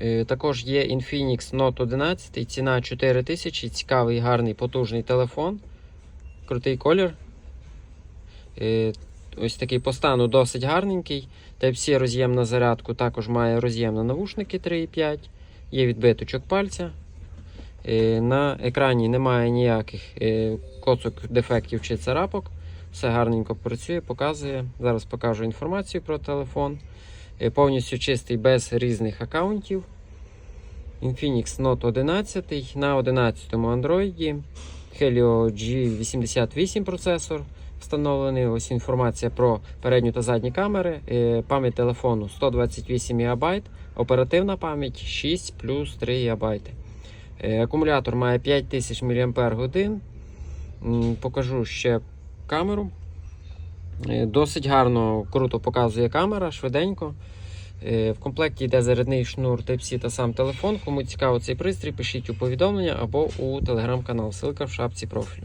Е, Також є Infinix Note 11, ціна 4000, цікавий, гарний, потужний телефон. Крутий колір. Е, Ось такий по стану досить гарненький. Type-C роз'єм на зарядку, також має роз'єм на навушники 3,5, є відбиточок пальця. Е, На екрані немає ніяких коцок, дефектів чи царапок. Все гарненько працює, показує. Зараз покажу інформацію про телефон. Е, Повністю чистий без різних аккаунтів. Infinix Note 11 на 11 Android. Helio G88 процесор встановлений. Ось інформація про передню та задні камери. Е, Пам'ять телефону 128 МБ, оперативна пам'ять 6 плюс 3 ГБ. Е, Акумулятор має 5000 мАч. Покажу ще камеру. Е, Досить гарно, круто показує камера, швиденько. Е, В комплекті йде зарядний шнур Type-C та сам телефон. Кому цікаво цей пристрій, пишіть у повідомлення або у телеграм-канал. Ссылка в шапці профілю.